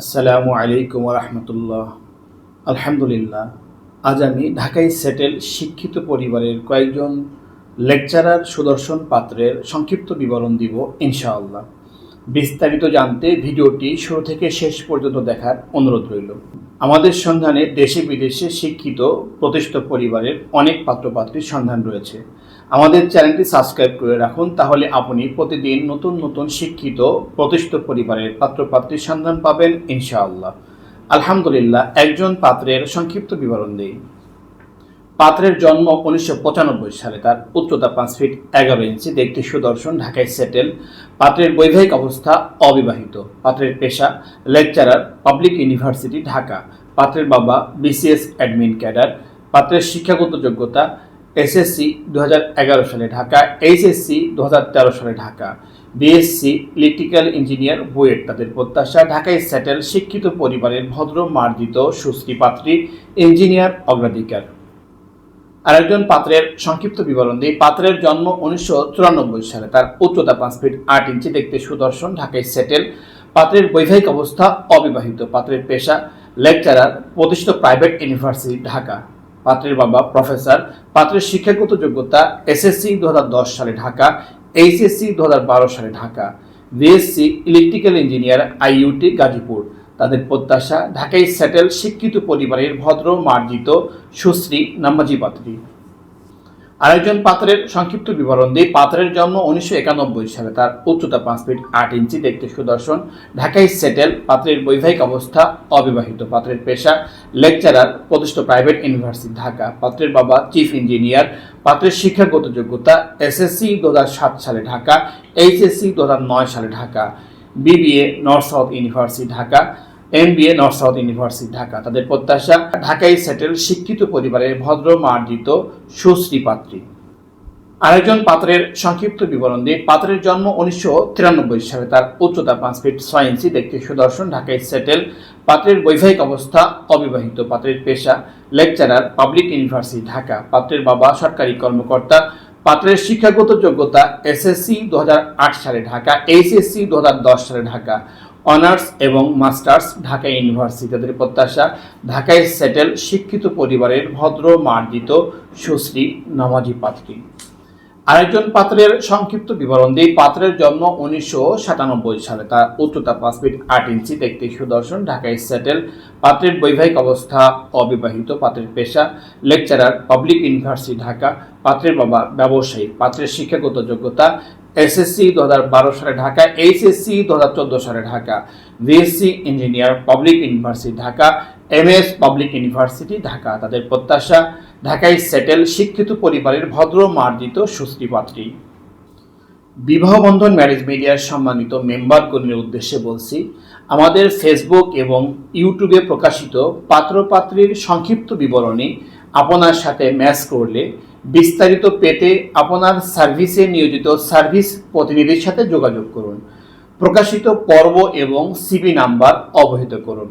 আসসালামু আলাইকুম রহমতুল্লাহ আলহামদুলিল্লাহ, আজ আমি ঢাকায় সেটেল শিক্ষিত পরিবারের কয়েকজন লেকচারার সুদর্শন পাত্রের সংক্ষিপ্ত বিবরণ দিব, ইনশাআল্লাহ। বিস্তারিত জানতে ভিডিওটি শুরু থেকে শেষ পর্যন্ত দেখার অনুরোধ রইল। আমাদের সন্ধানে দেশে বিদেশে শিক্ষিত, প্রতিষ্ঠিত পরিবারের অনেক পাত্রপাত্রীর সন্ধান রয়েছে। আমাদের চ্যানেলটি সাবস্ক্রাইব করে রাখুন, তাহলে আপনি প্রতিদিন নতুন নতুন শিক্ষিত, প্রতিষ্ঠিত পরিবারের পাত্রপাত্রীর সন্ধান পাবেন, ইনশাআল্লাহ। আলহামদুলিল্লাহ, একজন পাত্রের সংক্ষিপ্ত বিবরণ দেই। পাত্রের জন্ম উনিশশো পঁচানব্বই সালে। তার উচ্চতা পাঁচ ফিট এগারো ইঞ্চি। দেখতে সুদর্শন ঢাকায় সেটেল। পাত্রের বৈবাহিক অবস্থা অবিবাহিত। পাত্রের পেশা লেকচারার, পাবলিক ইউনিভার্সিটি, ঢাকা। পাত্রের বাবা বিসিএস অ্যাডমিন ক্যাডার। পাত্রের শিক্ষাগত যোগ্যতা এসএসসি দু হাজার এগারো সালে ঢাকা, এইচএসসি দু হাজার তেরো সালে Dhaka. BSc electrical engineer BUET. তাদের প্রত্যাশা, ঢাকায় সেটেল, শিক্ষিত পরিবারের ভদ্র, মার্জিত, সুশ্রী পাত্রী, ইঞ্জিনিয়ার, অগ্রাধিকার। আরেকজন পাত্রের সংক্ষিপ্ত বিবরণ দিই পাত্রের জন্ম উনিশশো চুরানব্বই সালে। তার উচ্চতা পাঁচ ফিট আট ইঞ্চি, দেখতে সুদর্শন, ঢাকায় সেটেল। পাত্রের বৈবাহিক অবস্থা অবিবাহিত। পাত্রের পেশা লেকচারার, প্রতিষ্ঠিত প্রাইভেট ইউনিভার্সিটি, ঢাকা। পাত্রের বাবা প্রফেসর। পাত্রের শিক্ষাগত যোগ্যতা এসএসসি দু হাজার দশ সালে, ঢাকা। এইচএসসি দু হাজার বারো সালে, Dhaka. BSc electrical engineer, IUT, Gazipur. তাদের প্রত্যাশা, ঢাকায় সেটেল শিক্ষিত পরিবারের ভদ্র, মার্জিত, সুশ্রী নাম্বাজি পাত্রী। আরেকজন পাত্রের সংক্ষিপ্ত বিবরণ দিই। পাত্রের জন্ম উনিশশো একানব্বই সালে। তার উচ্চতা পাঁচ ফিট আট ইঞ্চি, দেখতে সুদর্শন। ঢাকায় সেটেল পাত্রের বৈবাহিক অবস্থা অবিবাহিত। পাত্রের পেশা লেকচারার প্রতিষ্ঠিত প্রাইভেট ইউনিভার্সিটি ঢাকা। পাত্রের বাবা চিফ ইঞ্জিনিয়ার পাত্রের শিক্ষাগত যোগ্যতা এসএসসি দুহাজার সাত সালে ঢাকা এইচএসসি দু হাজার নয় সালে Dhaka. BBA North South University Dhaka MBA North South University Dhaka তাদের প্রত্যাশা, ঢাকায় সেটেল শিক্ষিত পরিবারের ভদ্র, মার্জিত, সুশ্রী পাত্রী। আরেকজন পাত্রের সংক্ষিপ্ত বিবরণ দিয়ে পাত্রের জন্ম উনিশশো তিরানব্বই সালে। তার উচ্চতা পাঁচ ফিট ছয় ইঞ্চি, দেখতে সুদর্শন, ঢাকায় সেটেল পাত্রের বৈবাহিক অবস্থা, অবিবাহিত। পাত্রের পেশা লেকচারার পাবলিক ইউনিভার্সিটি ঢাকা পাত্রের বাবা সরকারি কর্মকর্তা পাত্রের শিক্ষাগত যোগ্যতা এসএসসি দু হাজার আট সালে ঢাকা এইচএসসি দু হাজার দশ সালে ঢাকা, অনার্স এবং মাস্টার্স ঢাকা ইউনিভার্সিটি তাদের প্রত্যাশা। ঢাকায় সেটেল শিক্ষিত পরিবারের ভদ্র, মার্জিত, সুশ্রী, নামাজি পাত্রী। আরেকজন পাত্রের সংক্ষিপ্ত বিবরণ দিই পাত্রের জন্ম উনিশশো সাতানব্বই সালে। তার উচ্চতা পাঁচ ফিট আট ইঞ্চি, দেখতে সুদর্শন। ঢাকায় সেটেল। পাত্রের বৈবাহিক অবস্থা, অবিবাহিত পাত্রের পেশা। Lecturer, public university, Dhaka. পাত্রের বাবা ব্যবসায়ী। পাত্রের শিক্ষাগত যোগ্যতা, এসএসসি দু হাজার বারো সালে ঢাকা, এইচএসসি দু হাজার চোদ্দ সালে Dhaka. BSc engineer, public university, Dhaka. MS, public university, Dhaka. তাদের প্রত্যাশা ঢাকায় সেটেল শিক্ষিত পরিবারের ভদ্র মার্জিত সুশ্রী পাত্রী। বিবাহ বন্ধন ম্যারেজ মিডিয়ার সম্মানিত মেম্বার মেম্বারগণের উদ্দেশ্যে বলছি, আমাদের ফেসবুক এবং ইউটিউবে প্রকাশিত পাত্রপাত্রীর সংক্ষিপ্ত বিবরণী আপনার সাথে ম্যাচ করলে বিস্তারিত পেতে আপনার সার্ভিসে নিয়োজিত সার্ভিস প্রতিনিধির সাথে যোগাযোগ করুন। প্রকাশিত পর্ব এবং সিবি নাম্বার অবহিত করুন।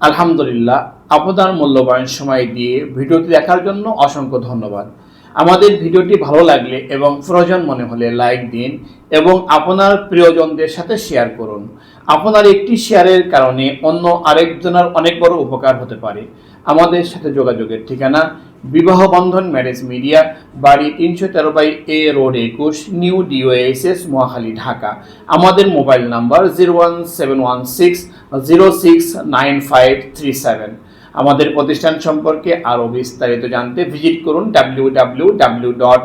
আলহামদুলিল্লাহ আপনার মূল্যবান সময় দিয়ে ভিডিওটি দেখার জন্য অসংখ্য ধন্যবাদ। আমাদের ভিডিওটি ভালো লাগলে এবং প্রয়োজন মনে হলে লাইক দিন এবং আপনার প্রিয়জনদের সাথে শেয়ার করুন। আপনার একটি শেয়ারের কারণে অন্য আরেকজনের অনেক বড় উপকার হতে পারে। আমাদের সাথে যোগাযোগের ঠিকানা বিবাহ বন্ধন ম্যারেজ মিডিয়া, বাড়ি তিনশো তেরো বাই এ রোড একুশ, নিউ ডিওএসএস মহাখালী, ঢাকা। আমাদের mobile number zero one seven one six zero six nine five three seven. আমাদের প্রতিষ্ঠান সম্পর্কে আরও বিস্তারিত জানতে ভিজিট করুন W W W dot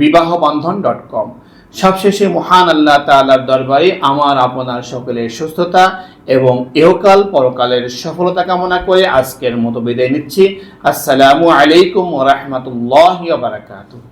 Bibahabandhan dot com. সবশেষে মহান আল্লাহ তালার দরবারে আমার, আপনার সকলের সুস্থতা এবং এহকাল পরকালের সফলতা কামনা করে আজকের মতো বিদায় নিচ্ছি। আসসালামু আলাইকুম ওয়া রাহমাতুল্লাহি ওয়া বারাকাতুহু।